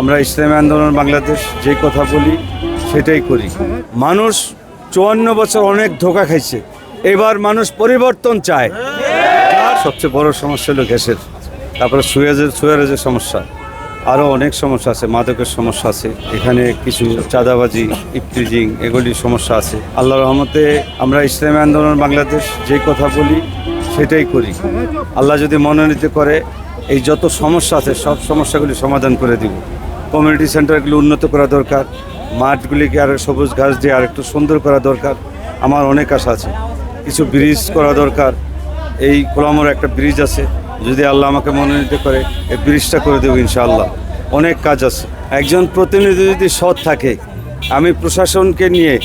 আমরা ইসলামী আন্দোলন বাংলাদেশ যে কথা বলি, সেটাই করি। মানুষ চুয়ান্ন বছর অনেক ধোকা খাইছে। এবার মানুষ পরিবর্তন চায়। সবচেয়ে বড় সমস্যা হলো গ্যাসের। তারপরে সুয়েজের, সুয়ারেজের সমস্যা। আরও অনেক সমস্যা আছে, মাদকের সমস্যা আছে। এখানে কিছু চাঁদাবাজি, ইফতিজিং, এগুলির সমস্যা আছে। আল্লাহ রহমতে আমরা ইসলামী আন্দোলন বাংলাদেশ যে কথা বলি, সেটাই করি। আল্লাহ যদি মনোনীত করে, এই যত সমস্যা আছে, সব সমস্যাগুলি সমাধান করে দিব। কমিউনিটি সেন্টারগুলো উন্নত করা দরকার। মাঠগুলিকে আর সবুজ ঘাস দিয়ে আর একটু সুন্দর করা দরকার। আমার অনেক আশা আছে। কিছু ব্রিজ করা দরকার। এই কোলামোর একটা ব্রিজ আছে। যদি আল্লাহ আমাকে মনোনীত করে, এই ব্রিজটা করে দেবো ইনশাআল্লাহ। অনেক কাজ আছে। একজন প্রতিনিধি যদি সৎ থাকে, আমি প্রশাসনকে নিয়ে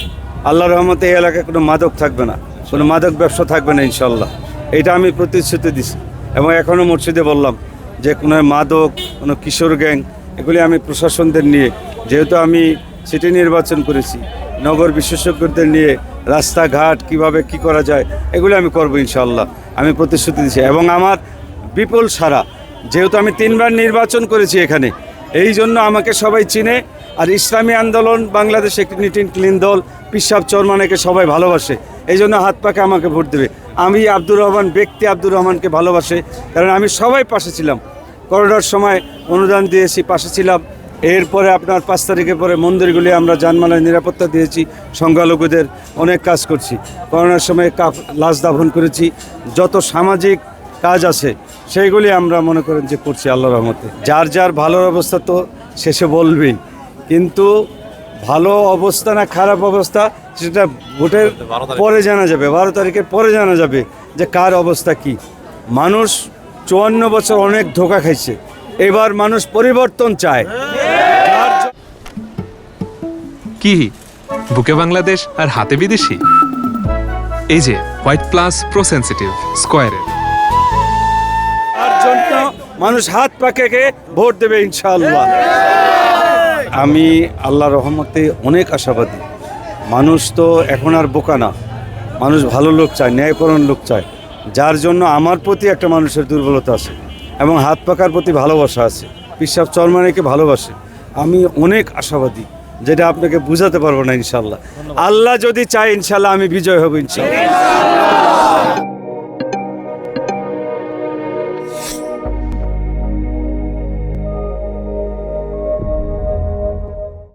আল্লাহ রহমতে এই এলাকায় কোনো মাদক থাকবে না। কোনো মাদক ব্যবসা থাকবে না ইনশাল্লাহ এটা আমি প্রতিশ্রুতি দিছি। এবং এখনও মসজিদে বললাম যে কোনো মাদক, কোনো কিশোর গ্যাং এগুলি আমি প্রশাসনদের নিয়ে, যেহেতু আমি সিটি নির্বাচন করেছি, নগর বিশেষজ্ঞদের নিয়ে রাস্তাঘাট কীভাবে কি করা যায়, এগুলো আমি করব ইনশাল্লাহ আমি প্রতিশ্রুতি দিচ্ছি। এবং আমার বিপুল সারা যেহেতু আমি তিনবার নির্বাচন করেছি এখানে, এই জন্য আমাকে সবাই চিনে। আর ইসলামী আন্দোলন বাংলাদেশ একটি নিট অ্যান্ড ক্লিন দল, পিসাব চরমানেকে সবাই ভালোবাসে, এই জন্য হাত পাকে আমাকে ভোট দেবে। আমি আব্দুর রহমান, ব্যক্তি আব্দুর রহমানকে ভালোবাসে, কারণ আমি সবাই পাশে ছিলাম। করোনার সময় অনুদান দিয়েছি পাশে ছিলাম। এরপরে আপনার পাঁচ তারিখের পরে মন্দিরগুলি আমরা জানমালের নিরাপত্তা দিয়েছি সংখ্যালঘুদের অনেক কাজ করছি। করোনার সময় কাপ লাশ দাফন করেছি যত সামাজিক কাজ আছে সেইগুলি আমরা মনে করেন যে করছি আল্লাহ রহমতে। যার যার ভালো অবস্থা তো শেষে বলবেই। কিন্তু ভালো অবস্থা না খারাপ অবস্থা সেটা ভোটের পরে জানা যাবে বারো তারিখের পরে জানা যাবে যে কার অবস্থা কি। মানুষ চুয়ান্ন বছর অনেক ধোকা খাইছে। এবার মানুষ পরিবর্তন চায়। কি? বুকে বাংলাদেশ আর হাতে বিদেশি? এই যে হোয়াইট প্লাস প্রো সেন্সিটিভ স্কোয়ারের তার জন্য মানুষ হাত পাকে ভোট দেবে ইনশাআল্লাহ। আমি আল্লাহ রহমতে অনেক আশাবাদী। মানুষ তো এখন আর বোকা না। মানুষ ভালো লোক চায় ন্যায়করণ লোক চায়। যার জন্য আমার প্রতি একটা মানুষের দুর্বলতা আছে এবং হাত পাকার প্রতি ভালোবাসা আছে। পিসাব চরমানিকে ভালোবাসে। আমি অনেক আশাবাদী, যেটা আপনাকে বুঝাতে পারব না ইনশাল্লাহ। আল্লাহ যদি চায় ইনশাল্লাহ আমি বিজয় হব ইনশাল্লাহ।